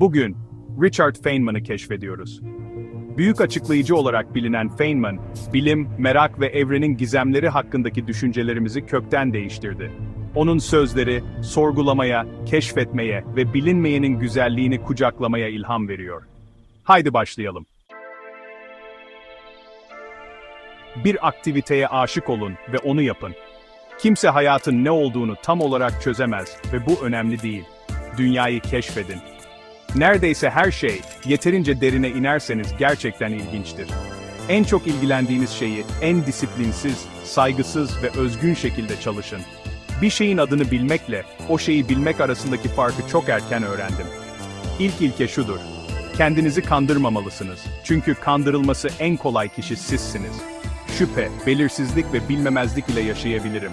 Bugün Richard Feynman'ı keşfediyoruz. Büyük açıklayıcı olarak bilinen Feynman, bilim, merak ve evrenin gizemleri hakkındaki düşüncelerimizi kökten değiştirdi. Onun sözleri, sorgulamaya, keşfetmeye ve bilinmeyenin güzelliğini kucaklamaya ilham veriyor. Haydi başlayalım. Bir aktiviteye aşık olun ve onu yapın. Kimse hayatın ne olduğunu tam olarak çözemez ve bu önemli değil. Dünyayı keşfedin. Neredeyse her şey, yeterince derine inerseniz gerçekten ilginçtir. En çok ilgilendiğiniz şeyi en disiplinsiz, saygısız ve özgün şekilde çalışın. Bir şeyin adını bilmekle, o şeyi bilmek arasındaki farkı çok erken öğrendim. İlk ilke şudur. Kendinizi kandırmamalısınız. Çünkü kandırılması en kolay kişi sizsiniz. Şüphe, belirsizlik ve bilmemezlik ile yaşayabilirim.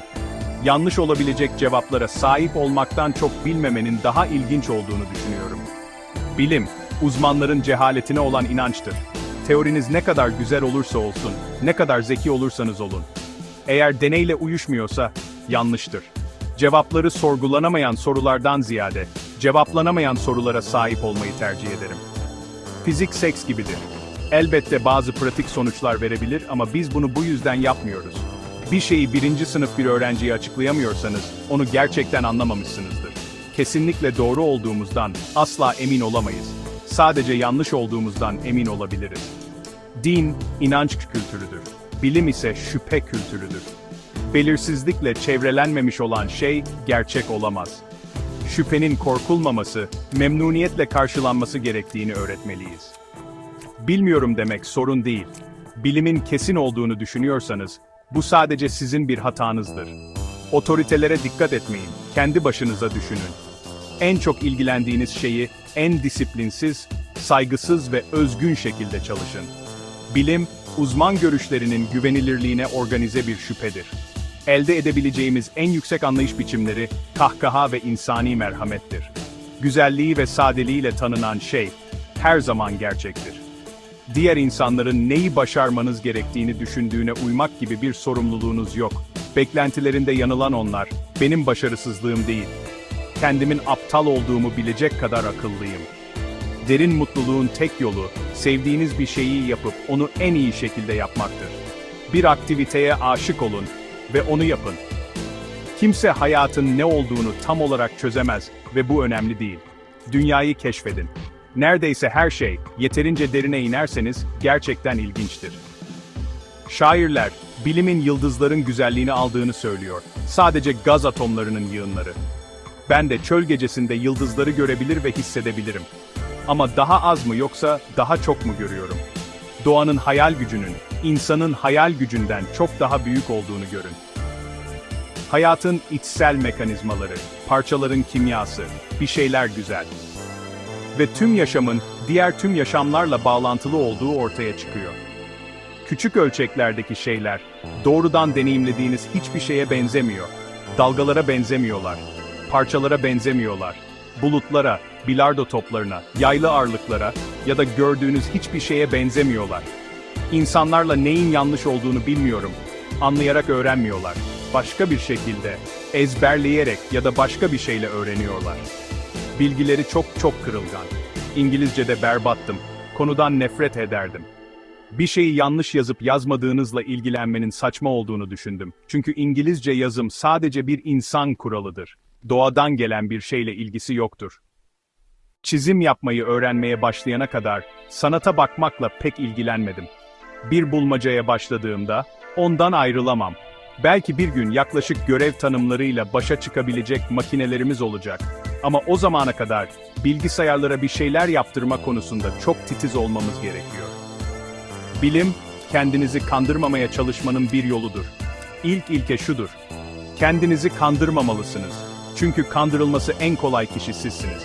Yanlış olabilecek cevaplara sahip olmaktan çok bilmemenin daha ilginç olduğunu düşünüyorum. Bilim, uzmanların cehaletine olan inançtır. Teoriniz ne kadar güzel olursa olsun, ne kadar zeki olursanız olun. Eğer deneyle uyuşmuyorsa, yanlıştır. Cevapları sorgulanamayan sorulardan ziyade, cevaplanamayan sorulara sahip olmayı tercih ederim. Fizik seks gibidir. Elbette bazı pratik sonuçlar verebilir ama biz bunu bu yüzden yapmıyoruz. Bir şeyi birinci sınıf bir öğrenciye açıklayamıyorsanız, onu gerçekten anlamamışsınızdır. Kesinlikle doğru olduğumuzdan asla emin olamayız. Sadece yanlış olduğumuzdan emin olabiliriz. Din, inanç kültürüdür. Bilim ise şüphe kültürüdür. Belirsizlikle çevrelenmemiş olan şey, gerçek olamaz. Şüphenin korkulmaması, memnuniyetle karşılanması gerektiğini öğretmeliyiz. Bilmiyorum demek sorun değil. Bilimin kesin olduğunu düşünüyorsanız, bu sadece sizin bir hatanızdır. Otoritelere dikkat etmeyin, kendi başınıza düşünün. En çok ilgilendiğiniz şeyi en disiplinsiz, saygısız ve özgün şekilde çalışın. Bilim, uzman görüşlerinin güvenilirliğine organize bir şüphedir. Elde edebileceğimiz en yüksek anlayış biçimleri kahkaha ve insani merhamettir. Güzelliği ve sadeliğiyle tanınan şey her zaman gerçektir. Diğer insanların neyi başarmanız gerektiğini düşündüğüne uymak gibi bir sorumluluğunuz yok. Beklentilerinde yanılan onlar, benim başarısızlığım değil. Kendimin aptal olduğumu bilecek kadar akıllıyım. Derin mutluluğun tek yolu, sevdiğiniz bir şeyi yapıp onu en iyi şekilde yapmaktır. Bir aktiviteye aşık olun ve onu yapın. Kimse hayatın ne olduğunu tam olarak çözemez ve bu önemli değil. Dünyayı keşfedin. Neredeyse her şey, yeterince derine inerseniz, gerçekten ilginçtir. Şairler, bilimin yıldızların güzelliğini aldığını söylüyor. Sadece gaz atomlarının yığınları. Ben de çöl gecesinde yıldızları görebilir ve hissedebilirim. Ama daha az mı yoksa daha çok mu görüyorum? Doğanın hayal gücünün, insanın hayal gücünden çok daha büyük olduğunu görün. Hayatın içsel mekanizmaları, parçaların kimyası, bir şeyler güzel. Ve tüm yaşamın diğer tüm yaşamlarla bağlantılı olduğu ortaya çıkıyor. Küçük ölçeklerdeki şeyler, doğrudan deneyimlediğiniz hiçbir şeye benzemiyor. Dalgalara benzemiyorlar, parçalara benzemiyorlar, bulutlara, bilardo toplarına, yaylı ağırlıklara ya da gördüğünüz hiçbir şeye benzemiyorlar. İnsanlarla neyin yanlış olduğunu bilmiyorum, anlayarak öğrenmiyorlar. Başka bir şekilde, ezberleyerek ya da başka bir şeyle öğreniyorlar. Bilgileri çok çok kırılgan. İngilizce'de berbattım, konudan nefret ederdim. Bir şeyi yanlış yazıp yazmadığınızla ilgilenmenin saçma olduğunu düşündüm. Çünkü İngilizce yazım sadece bir insan kuralıdır. Doğadan gelen bir şeyle ilgisi yoktur. Çizim yapmayı öğrenmeye başlayana kadar sanata bakmakla pek ilgilenmedim. Bir bulmacaya başladığımda ondan ayrılamam. Belki bir gün yaklaşık görev tanımlarıyla başa çıkabilecek makinelerimiz olacak. Ama o zamana kadar bilgisayarlara bir şeyler yaptırma konusunda çok titiz olmamız gerekiyor. Bilim, kendinizi kandırmamaya çalışmanın bir yoludur. İlk ilke şudur. Kendinizi kandırmamalısınız. Çünkü kandırılması en kolay kişi sizsiniz.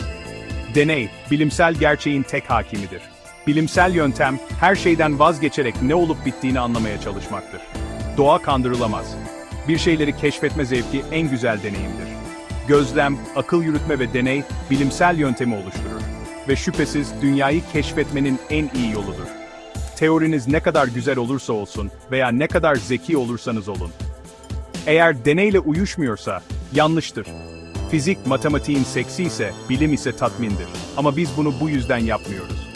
Deney, bilimsel gerçeğin tek hakimidir. Bilimsel yöntem, her şeyden vazgeçerek ne olup bittiğini anlamaya çalışmaktır. Doğa kandırılamaz. Bir şeyleri keşfetme zevki en güzel deneyimdir. Gözlem, akıl yürütme ve deney, bilimsel yöntemi oluşturur. Ve şüphesiz dünyayı keşfetmenin en iyi yoludur. Teoriniz ne kadar güzel olursa olsun veya ne kadar zeki olursanız olun. Eğer deneyle uyuşmuyorsa, yanlıştır. Fizik, matematiğin seksi ise, bilim ise tatmindir. Ama biz bunu bu yüzden yapmıyoruz.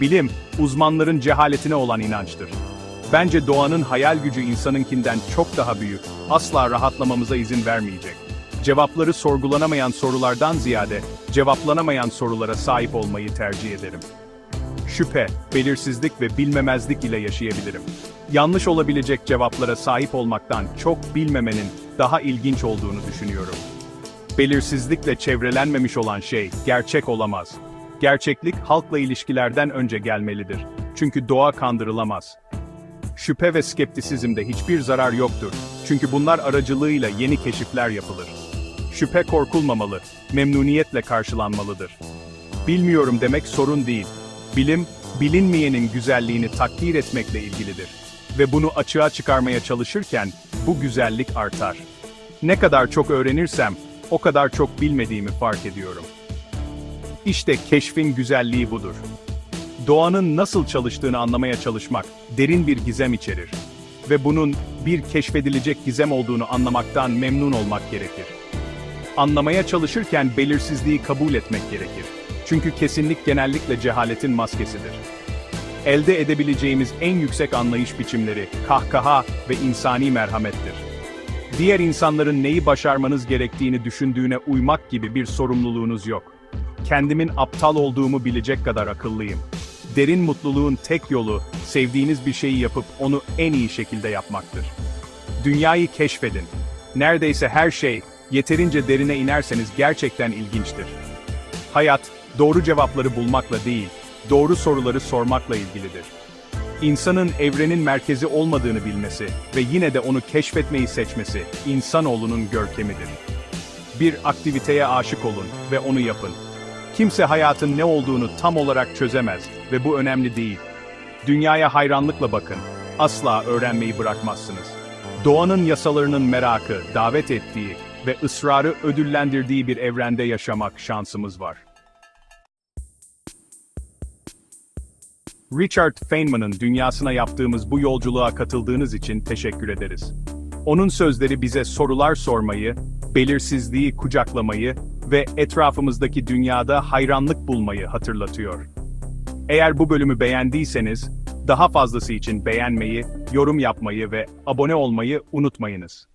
Bilim, uzmanların cehaletine olan inançtır. Bence doğanın hayal gücü insanınkinden çok daha büyük, asla rahatlamamıza izin vermeyecek. Cevapları sorgulanamayan sorulardan ziyade, cevaplanamayan sorulara sahip olmayı tercih ederim. Şüphe, belirsizlik ve bilmemezlik ile yaşayabilirim. Yanlış olabilecek cevaplara sahip olmaktan çok bilmemenin daha ilginç olduğunu düşünüyorum. Belirsizlikle çevrelenmemiş olan şey gerçek olamaz. Gerçeklik halkla ilişkilerden önce gelmelidir. Çünkü doğa kandırılamaz. Şüphe ve skeptisizmde hiçbir zarar yoktur. Çünkü bunlar aracılığıyla yeni keşifler yapılır. Şüphe korkulmamalı, memnuniyetle karşılanmalıdır. Bilmiyorum demek sorun değil. Bilim, bilinmeyenin güzelliğini takdir etmekle ilgilidir. Ve bunu açığa çıkarmaya çalışırken, bu güzellik artar. Ne kadar çok öğrenirsem, o kadar çok bilmediğimi fark ediyorum. İşte keşfin güzelliği budur. Doğanın nasıl çalıştığını anlamaya çalışmak, derin bir gizem içerir. Ve bunun, bir keşfedilecek gizem olduğunu anlamaktan memnun olmak gerekir. Anlamaya çalışırken belirsizliği kabul etmek gerekir. Çünkü kesinlik genellikle cehaletin maskesidir. Elde edebileceğimiz en yüksek anlayış biçimleri, kahkaha ve insani merhamettir. Diğer insanların neyi başarmanız gerektiğini düşündüğüne uymak gibi bir sorumluluğunuz yok. Kendimin aptal olduğumu bilecek kadar akıllıyım. Derin mutluluğun tek yolu, sevdiğiniz bir şeyi yapıp onu en iyi şekilde yapmaktır. Dünyayı keşfedin. Neredeyse her şey, yeterince derine inerseniz gerçekten ilginçtir. Hayat, doğru cevapları bulmakla değil, doğru soruları sormakla ilgilidir. İnsanın evrenin merkezi olmadığını bilmesi ve yine de onu keşfetmeyi seçmesi, insanoğlunun görkemidir. Bir aktiviteye aşık olun ve onu yapın. Kimse hayatın ne olduğunu tam olarak çözemez ve bu önemli değil. Dünyaya hayranlıkla bakın, asla öğrenmeyi bırakmazsınız. Doğanın yasalarının merakı, davet ettiği ve ısrarı ödüllendirdiği bir evrende yaşamak şansımız var. Richard Feynman'ın dünyasına yaptığımız bu yolculuğa katıldığınız için teşekkür ederiz. Onun sözleri bize sorular sormayı, belirsizliği kucaklamayı ve etrafımızdaki dünyada hayranlık bulmayı hatırlatıyor. Eğer bu bölümü beğendiyseniz, daha fazlası için beğenmeyi, yorum yapmayı ve abone olmayı unutmayınız.